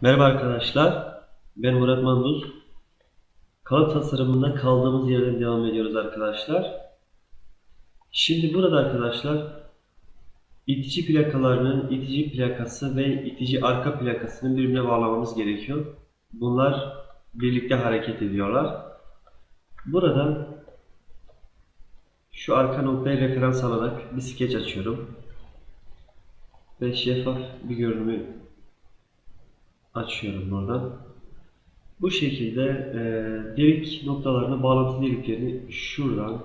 Merhaba arkadaşlar, ben Murat Manduz. Kalıp tasarımında kaldığımız yerden devam ediyoruz arkadaşlar. Şimdi burada arkadaşlar itici plakalarının itici plakası ve itici arka plakasını birbirine bağlamamız gerekiyor. Bunlar birlikte hareket ediyorlar. Burada şu arka noktayı referans alarak bir skeç açıyorum. Ve şeffaf bir görünümü açıyorum buradan. Bu şekilde e, delik noktalarına bağlantı deliklerini şuradan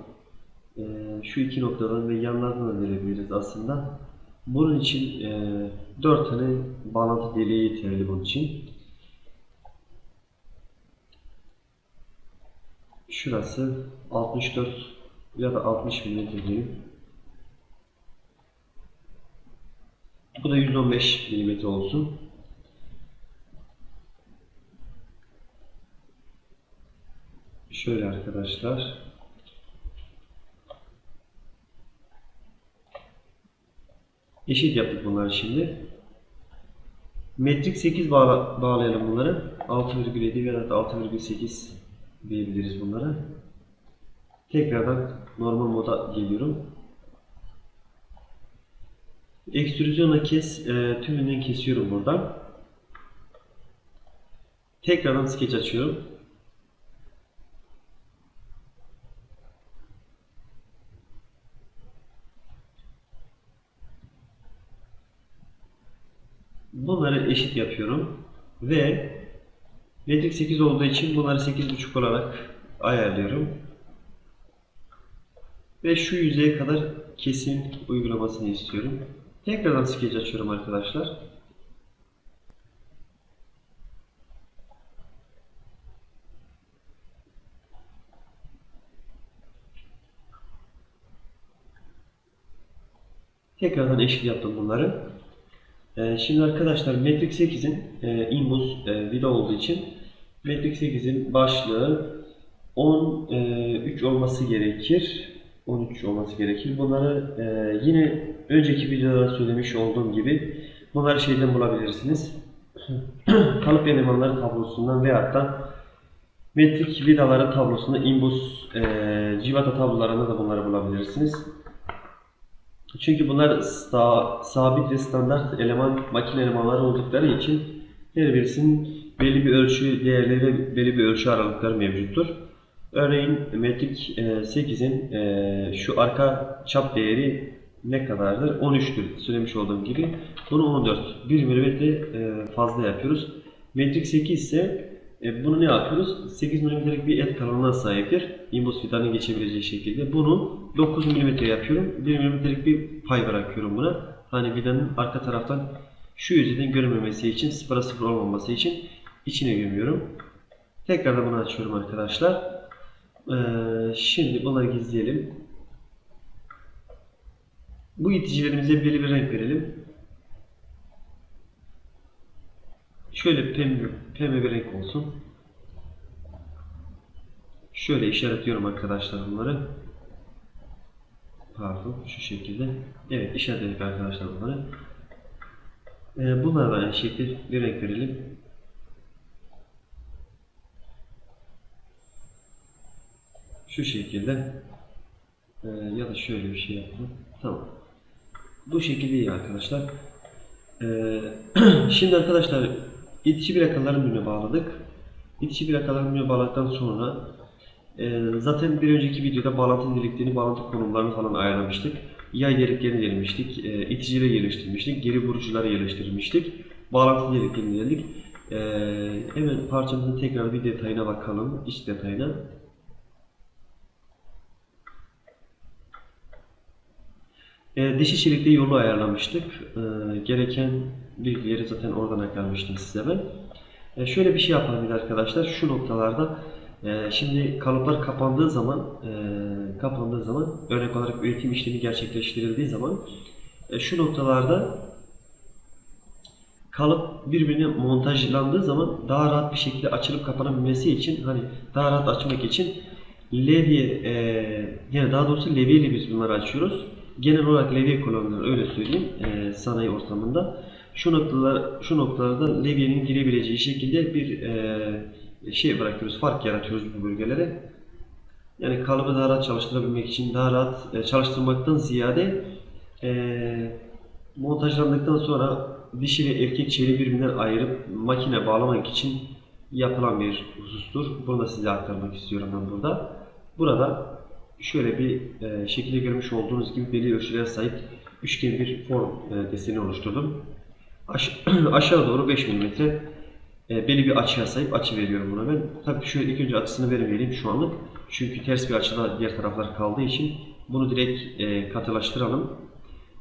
e, şu iki noktadan ve yanlardan da verebiliriz aslında. Bunun için e, 4 tane bağlantı deliği yeterli bunun için. Şurası 64 ya da 60 mm diyeyim. Bu da 115 mm olsun. Şöyle arkadaşlar. Eşit yaptık bunları şimdi. Metrik 8 bağla bağlayalım bunları. 6,7 ya da 6,8 diyebiliriz bunlara. Tekrardan normal moda geliyorum. Ekstrüzyonla kes, e, tümünden kesiyorum buradan. Tekrardan skeç açıyorum. Bunları eşit yapıyorum. Ve metrik 8 olduğu için bunları 8.5 olarak ayarlıyorum. Ve şu yüzeye kadar kesim uygulamasını istiyorum. Tekrardan sketch açıyorum arkadaşlar. Tekrardan eşit yaptım bunları. Ee, şimdi arkadaşlar Matrix 8'in e, Imbus e, vida olduğu için Matrix 8'in başlığı 13 olması gerekir. 13 olması gerekir. Bunları e, yine önceki videoda söylemiş olduğum gibi bunları şeyden bulabilirsiniz. Kalıp elemanları tablosundan veyahut da metrik vidaların tablosunda Imbus e, civata tablolarında da bunları bulabilirsiniz. Çünkü bunlar sa- sabit ve standart eleman makine elemanları oldukları için her birisinin belli bir ölçü değerleri ve belli bir ölçü aralıkları mevcuttur. Örneğin metrik e, 8'in e, şu arka çap değeri ne kadardır? 13'tür söylemiş olduğum gibi. Bunu 14. 1 mm fazla yapıyoruz. Metrik 8 ise e, bunu ne yapıyoruz? 8 mm'lik bir et kalınlığına sahiptir. Imbus vidanın geçebileceği şekilde. Bunu 9 mm yapıyorum. 1 mm'lik bir pay bırakıyorum buna. Hani vidanın arka taraftan şu yüzeyden görünmemesi için, sıfıra sıfır olmaması için içine gömüyorum. Tekrardan bunu açıyorum arkadaşlar. Ee, şimdi bunları gizleyelim. Bu iticilerimize belli bir renk verelim. Şöyle pembe, pembe bir renk olsun. Şöyle işaretliyorum arkadaşlar bunları. Pardon şu şekilde. Evet işaretledik arkadaşlar bunları. Ee, bunlara da aynı şekilde bir renk verelim. Şu şekilde. Ee, ya da şöyle bir şey yapalım. Tamam. Bu şekilde iyi arkadaşlar. Ee, şimdi arkadaşlar itici plakaların birbirine bağladık. İtici plakaların birbirine bağladıktan sonra e, zaten bir önceki videoda bağlantı deliklerini, bağlantı konumlarını falan ayarlamıştık. Yay deliklerini yerleştirmiştik, e, iticileri yerleştirmiştik, geri vurucuları yerleştirmiştik. Bağlantı deliklerini dedik. E, hemen parçamızın tekrar bir detayına bakalım, iç detayına. E, dişi çelikte yolu ayarlamıştık. E, gereken bilgileri zaten oradan aktarmıştım size ben. E, şöyle bir şey yapalım arkadaşlar. Şu noktalarda e, şimdi kalıplar kapandığı zaman e, kapandığı zaman örnek olarak üretim işlemi gerçekleştirildiği zaman e, şu noktalarda kalıp birbirine montajlandığı zaman daha rahat bir şekilde açılıp kapanabilmesi için hani daha rahat açmak için levye e, yani daha doğrusu levye ile biz bunları açıyoruz genel olarak levye kullanılır öyle söyleyeyim e, sanayi ortamında. Şu noktalar şu noktalarda levyenin girebileceği şekilde bir e, şey bırakıyoruz, fark yaratıyoruz bu bölgelere. Yani kalıbı daha rahat çalıştırabilmek için daha rahat e, çalıştırmaktan ziyade e, montajlandıktan sonra dişi ve erkek çeliği birbirinden ayırıp makine bağlamak için yapılan bir husustur. Bunu da size aktarmak istiyorum ben burada. Burada şöyle bir e, şekilde görmüş olduğunuz gibi belli ölçülere sahip üçgen bir form e, deseni oluşturdum. Aş aşağı doğru 5 mm e, belli bir açıya sahip açı veriyorum buna ben. Tabii şöyle ilk önce açısını vermeyelim şu anlık. Çünkü ters bir açıda diğer taraflar kaldığı için bunu direkt e, katılaştıralım.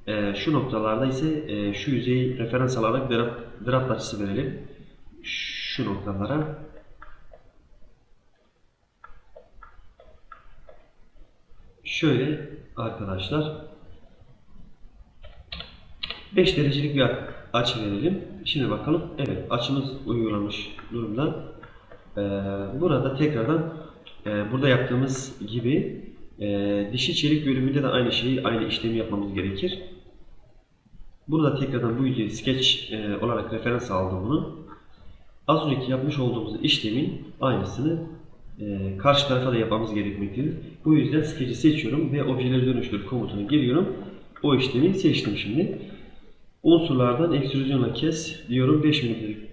E, şu noktalarda ise e, şu yüzeyi referans alarak draft, draft açısı verelim. Şu noktalara. Şöyle arkadaşlar 5 derecelik bir açı verelim. Şimdi bakalım. Evet açımız uygulanmış durumda. Ee, burada tekrardan e, burada yaptığımız gibi e, dişi çelik bölümünde de aynı şeyi aynı işlemi yapmamız gerekir. Burada tekrardan bu yüzeyi sketch e, olarak referans aldım bunu. Az önceki yapmış olduğumuz işlemin aynısını karşı tarafa da yapmamız gerekmektedir. Bu yüzden sketch'i seçiyorum ve objeleri dönüştür komutuna giriyorum. O işlemi seçtim şimdi. Unsurlardan ekstrüzyonla kes diyorum 5 mm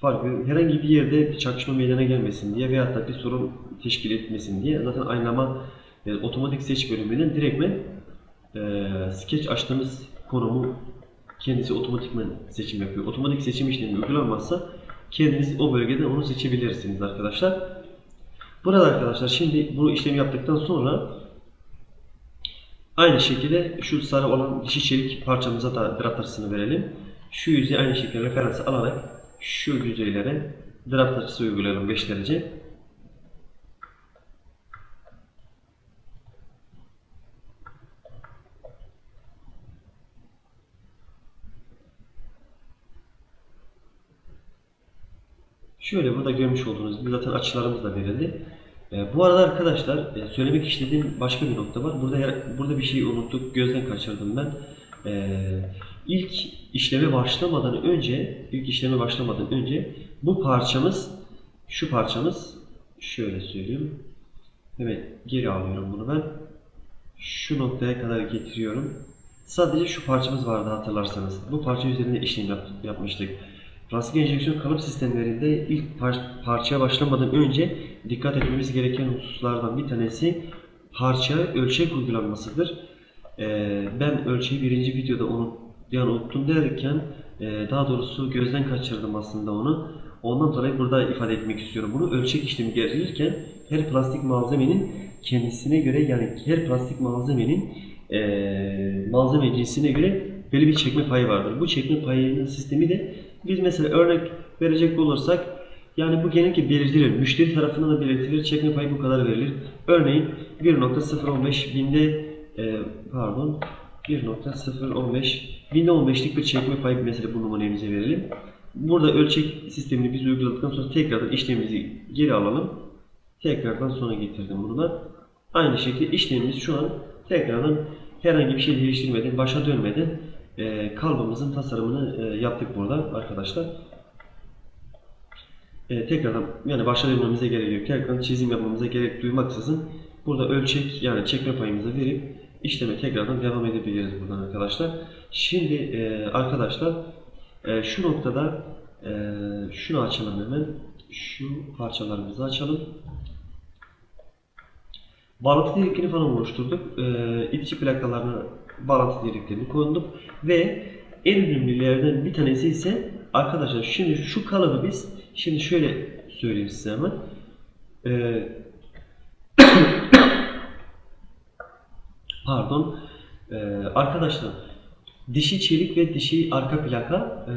fark veriyorum. Herhangi bir yerde bir çakışma meydana gelmesin diye veyahut da bir sorun teşkil etmesin diye zaten aynalama e, otomatik seç bölümünden direktmen e, sketch açtığımız konumu kendisi otomatikman seçim yapıyor. Otomatik seçim işlemi uygulanmazsa kendiniz o bölgede onu seçebilirsiniz arkadaşlar. Burada arkadaşlar şimdi bu işlemi yaptıktan sonra aynı şekilde şu sarı olan dişi çelik parçamıza da draft açısını verelim. Şu yüzeyi aynı şekilde referans alarak şu yüzeylere draft açısı uygulayalım 5 derece. Şöyle burada görmüş olduğunuz gibi zaten açılarımız da verildi. E, bu arada arkadaşlar e, söylemek istediğim başka bir nokta var. Burada burada bir şey unuttuk, gözden kaçırdım ben. E, ilk işleme başlamadan önce, ilk işleme başlamadan önce bu parçamız, şu parçamız, şöyle söyleyeyim. Evet, geri alıyorum bunu ben. Şu noktaya kadar getiriyorum. Sadece şu parçamız vardı hatırlarsanız. Bu parça üzerinde işlem yap- yapmıştık. Rastgele enjeksiyon kalıp sistemlerinde ilk par- parçaya başlamadan önce dikkat etmemiz gereken hususlardan bir tanesi parçaya ölçek uygulanmasıdır. Ee, ben ölçeği birinci videoda unut, yani unuttum derken e, daha doğrusu gözden kaçırdım aslında onu. Ondan dolayı burada ifade etmek istiyorum bunu. Ölçek işlemi gerilirken her plastik malzemenin kendisine göre yani her plastik malzemenin e, malzeme cinsine göre belli bir çekme payı vardır. Bu çekme payının sistemi de biz mesela örnek verecek olursak yani bu genellikle belirtilir. Müşteri tarafından da belirtilir. Çekme payı bu kadar verilir. Örneğin 1.015 binde e, pardon 1.015 binde 15'lik bir çekme payı mesela bu numunemize verelim. Burada ölçek sistemini biz uyguladıktan sonra tekrardan işlemimizi geri alalım. Tekrardan sona getirdim bunu da. Aynı şekilde işlemimiz şu an tekrardan herhangi bir şey değiştirmeden, başa dönmeden e, kalıbımızın tasarımını e, yaptık burada arkadaşlar. E, tekrardan yani başa dönmemize gerek yok. Tekrardan çizim yapmamıza gerek duymaksızın burada ölçek yani çekme payımızı verip işleme tekrardan devam edebiliriz buradan arkadaşlar. Şimdi e, arkadaşlar e, şu noktada e, şunu açalım hemen. Şu parçalarımızı açalım. Bağlantı direklerini falan oluşturduk. E, itici plakalarına bağlantı direklerini koyduk ve en önemlilerden bir tanesi ise arkadaşlar şimdi şu kalıbı biz şimdi şöyle söyleyeyim size hemen. E, pardon. E, arkadaşlar dişi çelik ve dişi arka plaka e,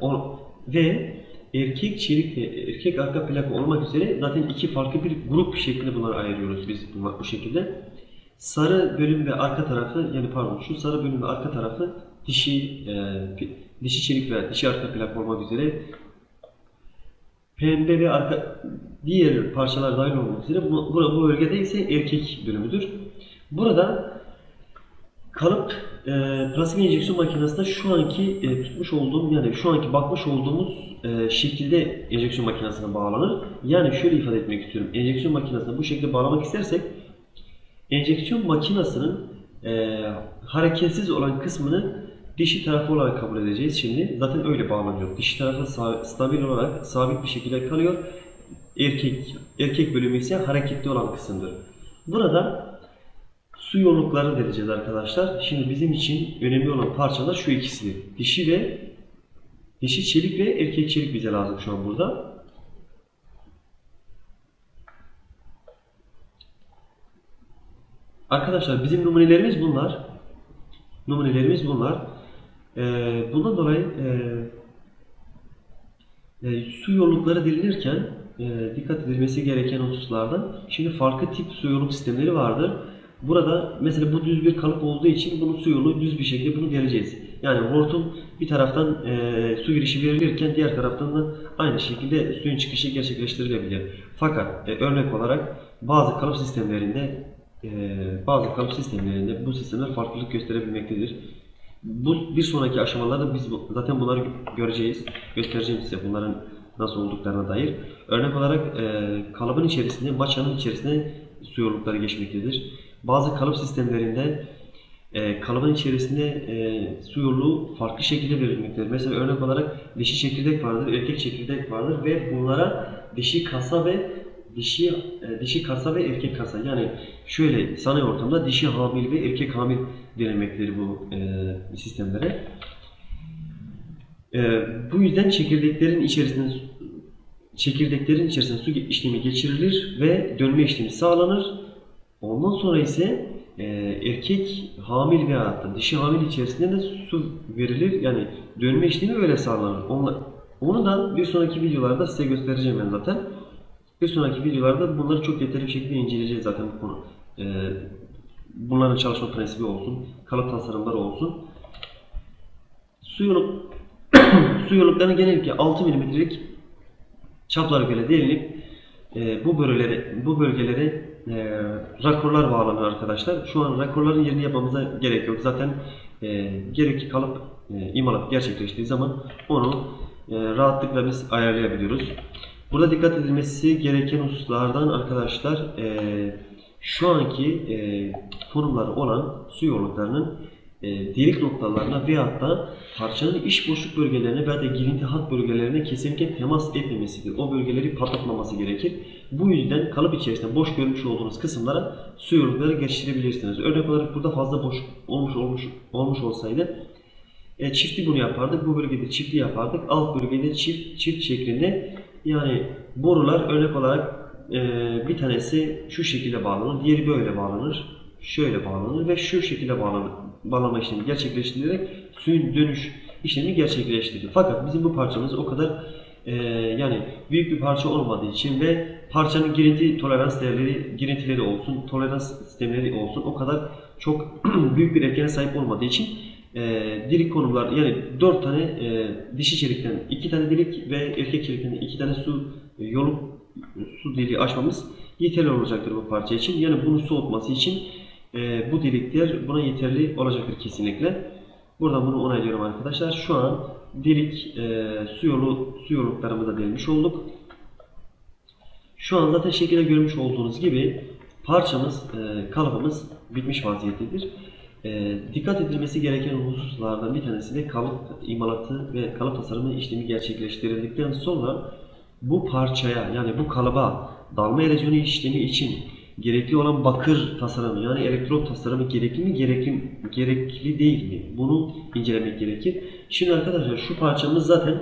o, ve erkek çelik ve erkek arka plaka olmak üzere zaten iki farklı bir grup şeklinde bunları ayırıyoruz biz bu, bu şekilde. Sarı bölüm ve arka tarafı yani pardon şu sarı bölüm ve arka tarafı dişi e, dişi çelik ve dişi arka plak olmak üzere pembe ve arka diğer parçalar dahil olmak üzere bu, bu, bu bölgede ise erkek bölümüdür. Burada kalıp e, plastik enjeksiyon makinesinde şu anki e, tutmuş olduğum yani şu anki bakmış olduğumuz e, şekilde enjeksiyon makinesine bağlanır. Yani şöyle ifade etmek istiyorum. Enjeksiyon makinesine bu şekilde bağlamak istersek enjeksiyon makinesinin e, hareketsiz olan kısmını dişi tarafı olarak kabul edeceğiz şimdi. Zaten öyle bağlanıyor. Dişi tarafı stabil olarak sabit bir şekilde kalıyor. Erkek erkek bölümü ise hareketli olan kısımdır. Burada su yollukları vereceğiz arkadaşlar. Şimdi bizim için önemli olan parçalar şu ikisi. Dişi ve dişi çelik ve erkek çelik bize lazım şu an burada. Arkadaşlar bizim numunelerimiz bunlar. Numunelerimiz bunlar. Ee, bundan dolayı e, e, su yollukları delinirken e, dikkat edilmesi gereken hususlardan şimdi farklı tip su yolluk sistemleri vardır. Burada mesela bu düz bir kalıp olduğu için bunun su yolu düz bir şekilde bunu deleceğiz. Yani hortum bir taraftan e, su girişi verilirken diğer taraftan da aynı şekilde suyun çıkışı gerçekleştirilebilir. Fakat e, örnek olarak bazı kalıp sistemlerinde bazı kalıp sistemlerinde bu sistemler farklılık gösterebilmektedir. Bu bir sonraki aşamalarda biz zaten bunları göreceğiz. Göstereceğim size bunların nasıl olduklarına dair. Örnek olarak e, kalıbın içerisinde, maçanın içerisinde su yollukları geçmektedir. Bazı kalıp sistemlerinde e, kalıbın içerisinde e, su yolluğu farklı şekilde verilmektedir. Mesela örnek olarak dişi çekirdek vardır, erkek çekirdek vardır ve bunlara dişi kasa ve dişi e, dişi kasa ve erkek kasa yani şöyle sanayi ortamda dişi hamil ve erkek hamil verilmektedir bu e, sistemlere. E, bu yüzden çekirdeklerin içerisinde çekirdeklerin içerisinde su işlemi geçirilir ve dönme işlemi sağlanır. Ondan sonra ise e, erkek hamil veya da dişi hamil içerisinde de su verilir. Yani dönme işlemi öyle sağlanır. Onu, onu da bir sonraki videolarda size göstereceğim ben zaten. Bir sonraki videolarda bunları çok detaylı bir şekilde inceleyeceğiz zaten bu konu. E, bunların çalışma prensibi olsun, kalıp tasarımları olsun. Su yolu su yoluklarının genellikle 6 mm'lik çaplara göre delinip e, bu bölgelere bu bölgelere e, rakorlar bağlanıyor arkadaşlar. Şu an rakorların yerini yapmamıza gerek yok. Zaten e, gerekli kalıp e, imalat gerçekleştiği zaman onu e, rahatlıkla biz ayarlayabiliyoruz. Burada dikkat edilmesi gereken hususlardan arkadaşlar e, şu anki e, konumları olan su yolluklarının e, delik noktalarına veyahut da parçanın iç boşluk bölgelerine veya da girinti hat bölgelerine kesinlikle temas etmemesidir. O bölgeleri patlatmaması gerekir. Bu yüzden kalıp içerisinde boş görmüş olduğunuz kısımlara su yollukları geçirebilirsiniz. Örnek olarak burada fazla boş olmuş olmuş olmuş olsaydı e, çiftli bunu yapardık. Bu bölgede çiftli yapardık. Alt bölgede çift çift şeklinde yani borular örnek olarak e, bir tanesi şu şekilde bağlanır, diğeri böyle bağlanır, şöyle bağlanır ve şu şekilde bağlanır. Bağlama işlemi gerçekleştirilerek suyun dönüş işlemi gerçekleştirilir. Fakat bizim bu parçamız o kadar e, yani büyük bir parça olmadığı için ve parçanın girinti tolerans değerleri, girintileri olsun, tolerans sistemleri olsun o kadar çok büyük bir etkene sahip olmadığı için e, delik konumlar yani 4 tane e, dişi çelikten 2 tane delik ve erkek çelikten 2 tane su e, yolu su deliği açmamız yeterli olacaktır bu parça için. Yani bunu soğutması için e, bu delikler buna yeterli olacaktır kesinlikle. Buradan bunu onaylıyorum arkadaşlar. Şu an delik e, su yolu su yolluklarımızı da delmiş olduk. Şu an zaten şekilde görmüş olduğunuz gibi parçamız, e, kalıbımız bitmiş vaziyettedir. E, dikkat edilmesi gereken hususlardan bir tanesi de kalıp imalatı ve kalıp tasarımı işlemi gerçekleştirildikten sonra bu parçaya yani bu kalıba dalma erozyonu işlemi için gerekli olan bakır tasarımı yani elektrot tasarımı gerekli mi gerekli, gerekli değil mi? Bunu incelemek gerekir. Şimdi arkadaşlar şu parçamız zaten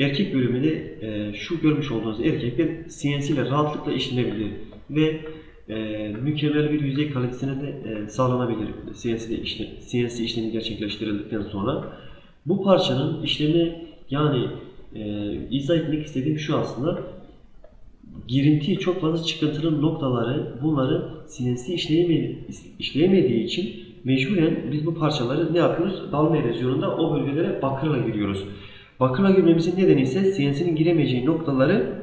erkek bölümünde e, şu görmüş olduğunuz erkekler CNC ile rahatlıkla işlenebilir ve e, mükemmel bir yüzey kalitesine de e, sağlanabilir CNC, de işlem, CNC işlemi gerçekleştirildikten sonra. Bu parçanın işlemi yani e, izah etmek istediğim şu aslında girinti çok fazla çıkıntılı noktaları bunları CNC işleyemedi, işleyemediği için mecburen biz bu parçaları ne yapıyoruz? Dalma erozyonunda o bölgelere bakırla giriyoruz. Bakırla girmemizin nedeni ise CNC'nin giremeyeceği noktaları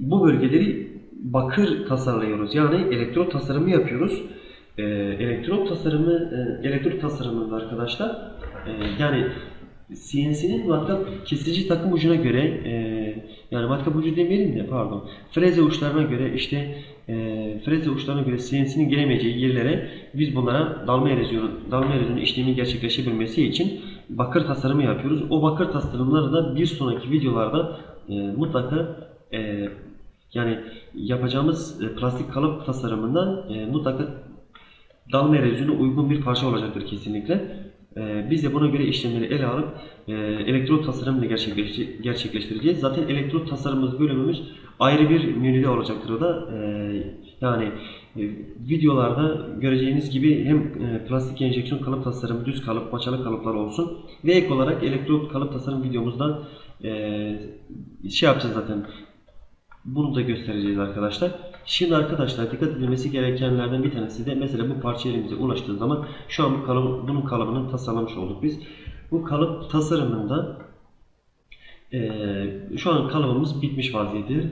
bu bölgeleri bakır tasarlıyoruz. Yani elektrot tasarımı yapıyoruz. e, elektrot tasarımı, e, elektrik tasarımında arkadaşlar e, yani CNC'nin matkap kesici takım ucuna göre e, yani matkap ucu demeyelim de pardon freze uçlarına göre işte e, freze uçlarına göre CNC'nin gelemeyeceği yerlere biz bunlara dalma erozyonu, dalma erozyonu işlemi gerçekleşebilmesi için bakır tasarımı yapıyoruz. O bakır tasarımları da bir sonraki videolarda e, mutlaka e, yani yapacağımız e, plastik kalıp tasarımında e, mutlaka dalma erozyonu uygun bir parça olacaktır kesinlikle. Ee, biz de buna göre işlemleri ele alıp e, elektrot tasarımını gerçekleşti- gerçekleştireceğiz. Zaten elektrot tasarımımız bölümümüz ayrı bir menüde olacaktır o da. Yani e, videolarda göreceğiniz gibi hem e, plastik enjeksiyon kalıp tasarımı, düz kalıp, maçalı kalıplar olsun ve ek olarak elektrot kalıp tasarım videomuzda e, şey yapacağız zaten. Bunu da göstereceğiz arkadaşlar. Şimdi arkadaşlar dikkat edilmesi gerekenlerden bir tanesi de mesela bu parça elimize ulaştığı zaman şu an bu kalıbı, bunun kalıbını tasarlamış olduk biz. Bu kalıp tasarımında eee, şu an kalıbımız bitmiş vaziyettedir.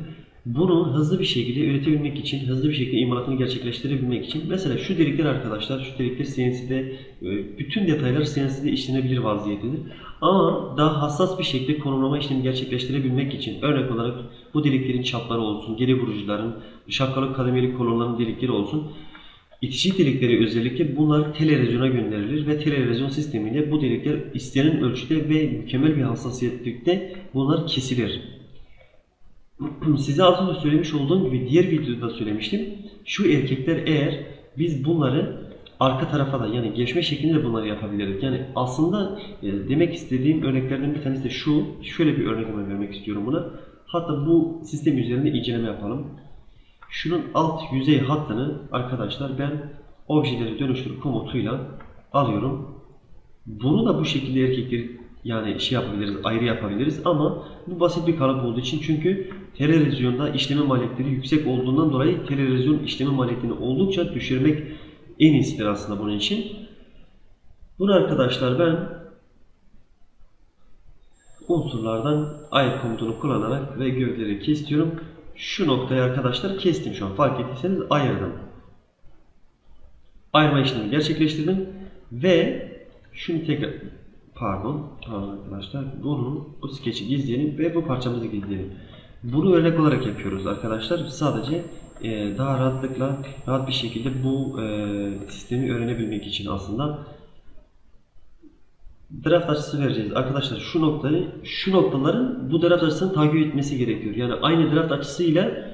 Bunu hızlı bir şekilde üretebilmek için, hızlı bir şekilde imalatını gerçekleştirebilmek için mesela şu delikler arkadaşlar, şu delikler CNC'de e, bütün detaylar CNC'de işlenebilir vaziyettedir. Ama daha hassas bir şekilde konumlama işlemi gerçekleştirebilmek için örnek olarak bu deliklerin çapları olsun, geri vurucuların, şapkalı kademeli kolonların delikleri olsun. İtici delikleri özellikle bunlar televizyona gönderilir ve televizyon sistemiyle bu delikler istenen ölçüde ve mükemmel bir hassasiyetlikte bunlar kesilir. Size az önce söylemiş olduğum gibi diğer videoda söylemiştim. Şu erkekler eğer biz bunları arka tarafa da yani geçme şeklinde de bunları yapabiliriz. Yani aslında e, demek istediğim örneklerden bir tanesi de şu. Şöyle bir örnek vermek istiyorum buna. Hatta bu sistem üzerinde inceleme yapalım. Şunun alt yüzey hattını arkadaşlar ben objeleri dönüştür komutuyla alıyorum. Bunu da bu şekilde erkekleri yani şey yapabiliriz, ayrı yapabiliriz ama bu basit bir kalıp olduğu için çünkü televizyonda işleme maliyetleri yüksek olduğundan dolayı televizyon işleme maliyetini oldukça düşürmek en iyisidir aslında bunun için. Bunu arkadaşlar ben unsurlardan ayır komutunu kullanarak ve gövdeleri kesiyorum. Şu noktayı arkadaşlar kestim şu an fark ettiyseniz ayırdım. Ayırma işlemi gerçekleştirdim ve şunu tekrar pardon, pardon arkadaşlar bunu bu skeçi gizleyelim ve bu parçamızı gizleyelim. Bunu örnek olarak yapıyoruz arkadaşlar. Sadece e, daha rahatlıkla rahat bir şekilde bu e, sistemi öğrenebilmek için aslında draft açısı vereceğiz. Arkadaşlar şu noktayı, şu noktaların bu draft açısını takip etmesi gerekiyor. Yani aynı draft açısıyla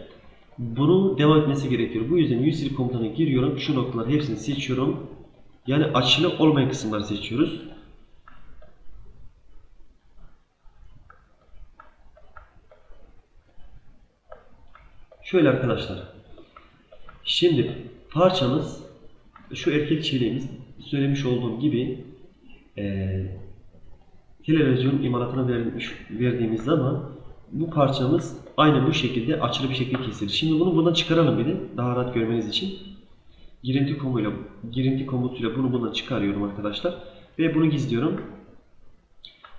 bunu devam etmesi gerekiyor. Bu yüzden 100 komutanı giriyorum. Şu noktaları hepsini seçiyorum. Yani açılı olmayan kısımları seçiyoruz. Şöyle arkadaşlar. Şimdi parçamız şu erkek çeliğimiz söylemiş olduğum gibi eee televizyon imalatına vermiş, verdiğimiz zaman bu parçamız aynı bu şekilde açılı bir şekilde kesilir. Şimdi bunu buradan çıkaralım bir de daha rahat görmeniz için. Girinti komutuyla, girinti komutuyla bunu bundan çıkarıyorum arkadaşlar. Ve bunu gizliyorum.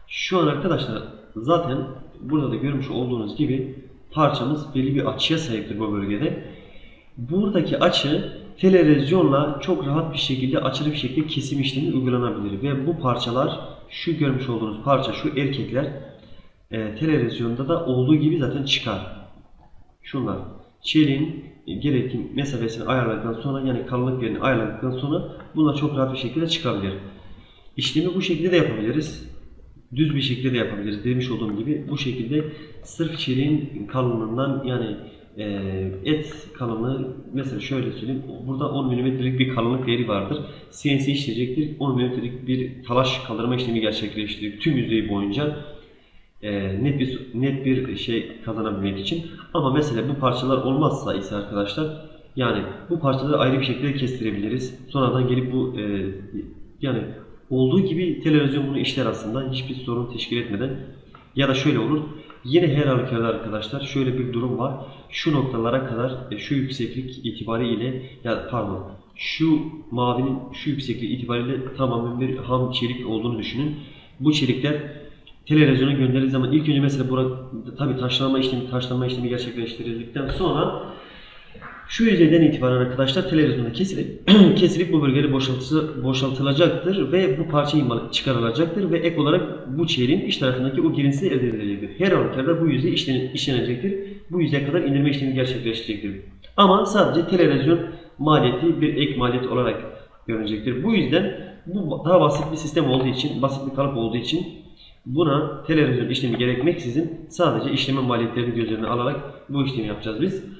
Şu an arkadaşlar zaten burada da görmüş olduğunuz gibi parçamız belli bir açıya sahiptir bu bölgede. Buradaki açı televizyonla çok rahat bir şekilde açılı bir şekilde kesim işlemi uygulanabilir. Ve bu parçalar şu görmüş olduğunuz parça şu erkekler e, televizyonda da olduğu gibi zaten çıkar. Şunlar çeliğin gerekli mesafesini ayarladıktan sonra yani kalınlık yerini ayarladıktan sonra bunlar çok rahat bir şekilde çıkabilir. İşlemi bu şekilde de yapabiliriz. Düz bir şekilde de yapabiliriz. Demiş olduğum gibi bu şekilde sırf çeliğin kalınlığından yani e, et kalınlığı mesela şöyle söyleyeyim burada 10 mm'lik bir kalınlık değeri vardır. CNC işleyecektir. 10 mm'lik bir talaş kaldırma işlemi gerçekleştirecek tüm yüzeyi boyunca e, net bir net bir şey kazanabilmek için. Ama mesela bu parçalar olmazsa ise arkadaşlar yani bu parçaları ayrı bir şekilde kestirebiliriz. Sonradan gelip bu e, yani olduğu gibi televizyon bunu işler aslında hiçbir sorun teşkil etmeden ya da şöyle olur. Yine her halükarda arkadaşlar şöyle bir durum var. Şu noktalara kadar e, şu yükseklik itibariyle ya pardon şu mavinin şu yüksekliği itibariyle tamamen bir ham çelik olduğunu düşünün. Bu çelikler televizyona gönderildiği zaman ilk önce mesela burada tabi taşlanma işlemi taşlanma işlemi gerçekleştirildikten sonra Şu yüzeyden itibaren arkadaşlar televizyonda kesilip, kesilip bu bölgede boşaltısı, boşaltılacaktır ve bu parça imal çıkarılacaktır ve ek olarak bu çeyreğin iç tarafındaki o girintisi elde edilecektir. Her halükarda bu yüzey işlen, işlenecektir. Bu yüzeye kadar indirme işlemi gerçekleşecektir. Ama sadece televizyon maliyeti bir ek maliyet olarak görünecektir. Bu yüzden bu daha basit bir sistem olduğu için, basit bir kalıp olduğu için buna televizyon işlemi gerekmeksizin sadece işleme maliyetlerini göz önüne alarak bu işlemi yapacağız biz.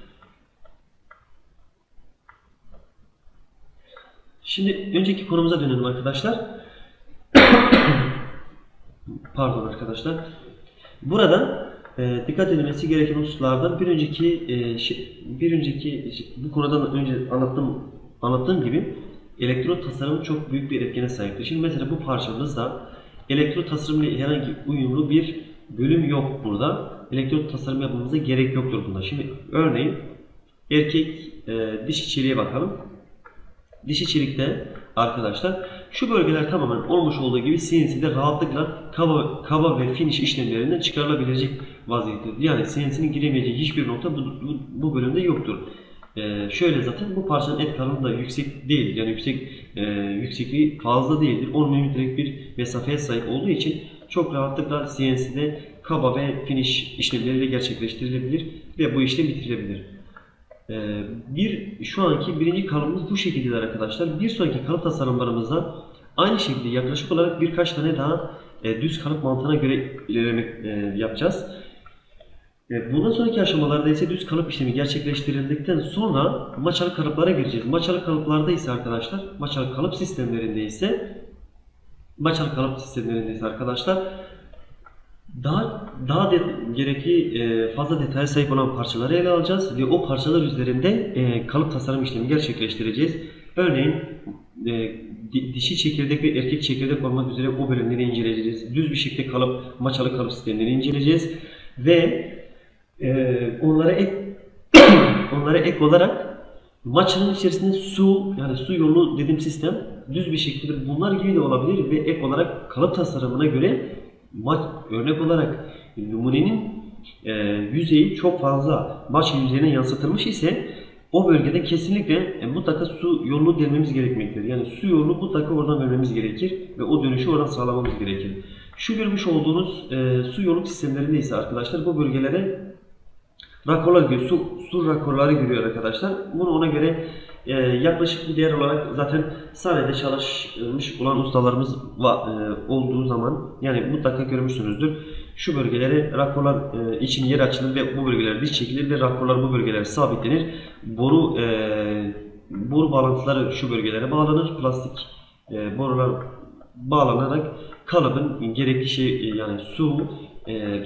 Şimdi önceki konumuza dönelim arkadaşlar. Pardon arkadaşlar. Burada e, dikkat edilmesi gereken hususlardan bir önceki e, şey- bir önceki bu konudan önce anlattığım anlattığım gibi elektron tasarım çok büyük bir etkene sahiptir. Şimdi mesela bu parçamızda elektron tasarım ile herhangi uyumlu bir bölüm yok burada. Elektron tasarım yapmamıza gerek yoktur bunda. Şimdi örneğin erkek e, dişi çeliğe bakalım. Dişi çelikte arkadaşlar şu bölgeler tamamen olmuş olduğu gibi CNC'de rahatlıkla kaba, kaba ve finish işlemlerinden çıkarılabilecek vaziyettedir. Yani CNC'nin giremeyeceği hiçbir nokta bu, bu, bu bölümde yoktur. Ee, şöyle zaten bu parçanın et kalınlığı da yüksek değil. Yani yüksek e, yüksekliği fazla değildir. 10 mm'lik bir mesafeye sahip olduğu için çok rahatlıkla CNC'de kaba ve finish işlemleriyle gerçekleştirilebilir ve bu işlem bitirilebilir. Ee, bir şu anki birinci kalıbımız bu şekilde arkadaşlar. Bir sonraki kalıp tasarımlarımızda aynı şekilde yaklaşık olarak birkaç tane daha e, düz kalıp mantığına göre ilerlemek e, yapacağız. E, bundan sonraki aşamalarda ise düz kalıp işlemi gerçekleştirildikten sonra maçalı kalıplara gireceğiz. Maçalı kalıplarda ise arkadaşlar, maçalı kalıp sistemlerinde ise maçalı kalıp sistemlerinde ise arkadaşlar daha daha de, gerekli e, fazla detaya sahip olan parçaları ele alacağız ve o parçalar üzerinde e, kalıp tasarım işlemi gerçekleştireceğiz. Örneğin e, di- dişi çekirdek ve erkek çekirdek olmak üzere o bölümleri inceleyeceğiz. Düz bir şekilde kalıp, maçalı kalıp sistemleri inceleyeceğiz ve e, onlara ek onlara ek olarak maçının içerisinde su yani su yolu dediğim sistem düz bir şekilde bunlar gibi de olabilir ve ek olarak kalıp tasarımına göre maç örnek olarak numunenin e, yüzeyi çok fazla maç yüzeyine yansıtılmış ise o bölgede kesinlikle e, mutlaka su yolunu delmemiz gerekmektedir. Yani su yolunu mutlaka oradan vermemiz gerekir ve o dönüşü oradan sağlamamız gerekir. Şu görmüş olduğunuz e, su yolu sistemlerinde ise arkadaşlar bu bölgelere rakorlar görüyor. Su, su rakorları görüyor arkadaşlar. Bunu ona göre e, yaklaşık bir değer olarak zaten sahnede çalışmış olan ustalarımız e, olduğu zaman yani mutlaka görmüşsünüzdür. Şu bölgelere rakorlar e, için yer açılır ve bu bölgeler diş çekilir ve rakorlar bu bölgelere sabitlenir. Boru e, boru bağlantıları şu bölgelere bağlanır. Plastik e, borular bağlanarak kalıbın gerekli şey e, yani su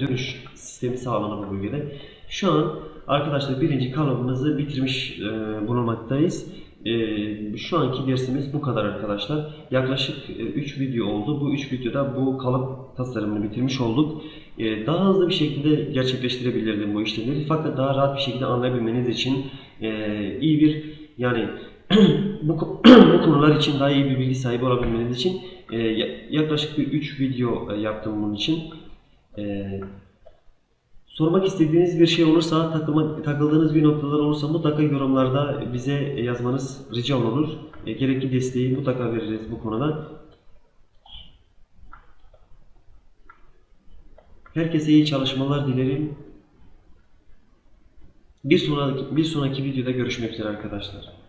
dönüş sistemi sağlanır bu bölgede. Şu an arkadaşlar birinci kalıbımızı bitirmiş e, bulunmaktayız. E, şu anki dersimiz bu kadar arkadaşlar. Yaklaşık 3 video oldu. Bu 3 videoda bu kalıp tasarımını bitirmiş olduk. E, daha hızlı bir şekilde gerçekleştirebilirdim bu işlemleri. Fakat daha rahat bir şekilde anlayabilmeniz için e, iyi bir yani bu, bu konular için daha iyi bir bilgi sahibi olabilmeniz için e, ya- yaklaşık bir 3 video e, yaptım bunun için. E, Sormak istediğiniz bir şey olursa, takılma, takıldığınız bir noktalar olursa mutlaka yorumlarda bize yazmanız rica olunur. E, gerekli desteği mutlaka veririz bu konuda. Herkese iyi çalışmalar dilerim. Bir sonraki, bir sonraki videoda görüşmek üzere arkadaşlar.